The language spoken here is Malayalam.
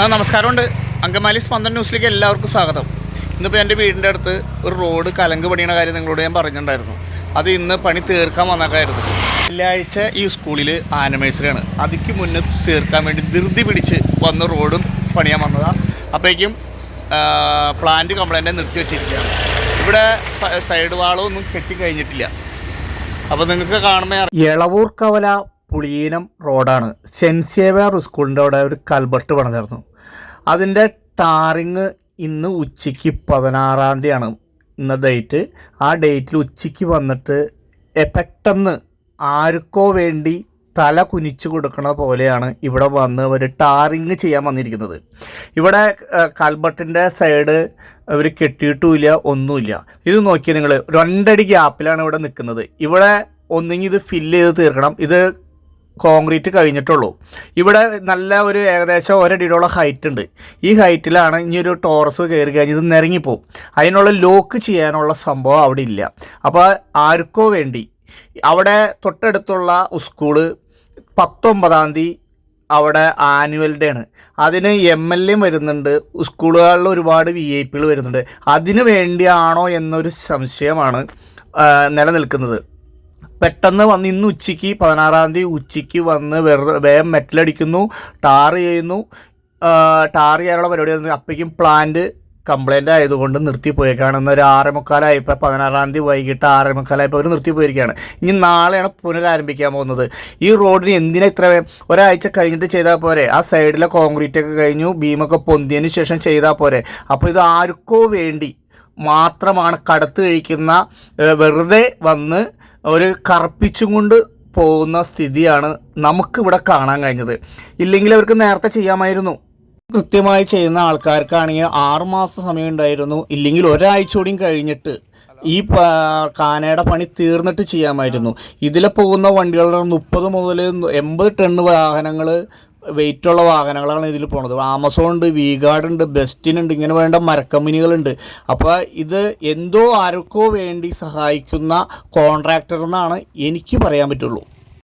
നമസ്കാരമുണ്ട്. അങ്കമാലി സ്പന്ദൻ ന്യൂസിലേക്ക് എല്ലാവർക്കും സ്വാഗതം. ഇന്നിപ്പോൾ എന്റെ വീടിന്റെ അടുത്ത് ഒരു റോഡ് കലങ്ക് പണിയണ കാര്യം നിങ്ങളോട് ഞാൻ പറഞ്ഞിട്ടുണ്ടായിരുന്നു. അത് ഇന്ന് പണി തീർക്കാൻ വന്നേക്കായിരുന്നു. വെള്ളിയാഴ്ച ഈ സ്കൂളിൽ ആനമേഴ്സറിയാണ് അതിക്ക് മുന്നേ തീർക്കാൻ വേണ്ടി ധൃതി പിടിച്ച് വന്ന റോഡും പണിയാൻ വന്നതാണ് അപ്പോഴേക്കും പ്ലാന്റ് കംപ്ലൈന്റ് നിർത്തി വെച്ചിരിക്കുകയാണ്. ഇവിടെ സൈഡ് വാളൊന്നും കെട്ടി കഴിഞ്ഞിട്ടില്ല. അപ്പോൾ നിങ്ങൾക്ക് കാണുമ്പോൾ ഇളവൂർ കവല പുളിയനം റോഡാണ്. സെന്റ് സേവിയർ സ്കൂളിന്റെ അവിടെ ഒരു കൽബർട്ട് പണിതായിരുന്നു അതിന്റെ ടാറിങ് ഇന്ന് ഉച്ചയ്ക്ക് പതിനാറാം തീയതിയാണ്. ഇന്ന ഡേറ്റ്. ആ ഡേറ്റിൽ ഉച്ചയ്ക്ക് വന്നിട്ട് പെട്ടെന്ന് ആർക്കോ വേണ്ടി തല കുനിച്ചു കൊടുക്കണ പോലെയാണ് ഇവിടെ വന്ന് ഒരു ടാറിങ് ചെയ്യാൻ വന്നിരിക്കുന്നത്. ഇവിടെ കൽബട്ടിന്റെ സൈഡ് അവർ കെട്ടിയിട്ടുമില്ല ഒന്നുമില്ല. ഇത് നോക്കിയാൽ നിങ്ങൾ രണ്ടടി ഗ്യാപ്പിലാണ് ഇവിടെ നിൽക്കുന്നത്. ഇവിടെ ഒന്നെങ്കിൽ ഇത് ഫില്ല് ചെയ്ത് തീർക്കണം. ഇത് കോൺക്രീറ്റ് കഴിഞ്ഞിട്ടുള്ളൂ. ഇവിടെ നല്ല ഒരു ഏകദേശം ഒരടിയോളം ഹൈറ്റ് ഉണ്ട്. ഈ ഹൈറ്റിലാണ് ഇനി ഒരു ടോറസ് കയറി കഴിഞ്ഞ് ഇത് നിരങ്ങിപ്പോവും. അതിനുള്ള ലോക്ക് ചെയ്യാനുള്ള സംഭവം അവിടെ ഇല്ല. അപ്പോൾ ആർക്കോ വേണ്ടി അവിടെ തൊട്ടടുത്തുള്ള സ്കൂൾ പത്തൊമ്പതാം തീയതി അവിടെ ആനുവൽ ഡേ ആണ്. അതിന് എം എൽ എ വരുന്നുണ്ട്. സ്കൂളുകളിൽ ഒരുപാട് വി ഐ പികൾ വരുന്നുണ്ട്. അതിനു വേണ്ടിയാണോ എന്നൊരു സംശയമാണ് നിലനിൽക്കുന്നത്. പെട്ടെന്ന് വന്ന് ഇന്ന് ഉച്ചയ്ക്ക് പതിനാറാം തീയതി ഉച്ചയ്ക്ക് വന്ന് വെറുതെ വേഗം മെറ്റലടിക്കുന്നു ടാർ ചെയ്യുന്നു. ടാർ ചെയ്യാനുള്ള പരിപാടി വന്നു അപ്പോഴേക്കും പ്ലാന്റ് കംപ്ലൈന്റ് ആയതുകൊണ്ട് നിർത്തി പോയേക്കാണ്. ഒരു ആറേ മുക്കാലായപ്പോൾ പതിനാറാം തീയതി വൈകിട്ട് ആറേ മുക്കാലായപ്പോൾ അവർ നിർത്തി പോയിരിക്കുകയാണ്. ഇനി നാളെയാണ് പുനരാരംഭിക്കാൻ പോകുന്നത്. ഈ റോഡിന് എന്തിനാ ഇത്ര ഒരാഴ്ച കഴിഞ്ഞിട്ട് ചെയ്താൽ പോരെ? ആ സൈഡിലെ കോൺക്രീറ്റ് ഒക്കെ കഴിഞ്ഞു ബീമൊക്കെ പൊന്തിയതിന് ശേഷം ചെയ്താൽ പോരെ? അപ്പോൾ ഇത് ആർക്കോ വേണ്ടി മാത്രമാണ് കടത്ത് കഴിക്കുന്ന വെറുതെ വന്ന് ഒരു കറുപ്പിച്ചും കൊണ്ട് പോകുന്ന സ്ഥിതിയാണ് നമുക്കിവിടെ കാണാൻ കഴിഞ്ഞത്. ഇല്ലെങ്കിൽ അവർക്ക് നേരത്തെ ചെയ്യാമായിരുന്നു. കൃത്യമായി ചെയ്യുന്ന ആൾക്കാർക്കാണെങ്കിൽ ആറുമാസം സമയം ഉണ്ടായിരുന്നു ഇല്ലെങ്കിൽ ഒരാഴ്ച കഴിഞ്ഞിട്ട് ഈ കാനയുടെ പണി തീർന്നിട്ട് ചെയ്യാമായിരുന്നു. ഇതിലെ പോകുന്ന വണ്ടികളുടെ മുപ്പത് മുതൽ എൺപത് ടണ്ണ് വാഹനങ്ങൾ വെയിറ്റുള്ള വാഹനങ്ങളാണ് ഇതിൽ പോണത്. ആമസോൺ ഉണ്ട് വീഗാർഡ് ഉണ്ട് ബെസ്റ്റിനുണ്ട് ഇങ്ങനെ വേണ്ട മരക്കമ്പനികളുണ്ട്. അപ്പോൾ ഇത് എന്തോ ആർക്കോ വേണ്ടി സഹായിക്കുന്ന കോൺട്രാക്ടർ എന്നാണ് എനിക്ക് പറയാൻ പറ്റുള്ളൂ.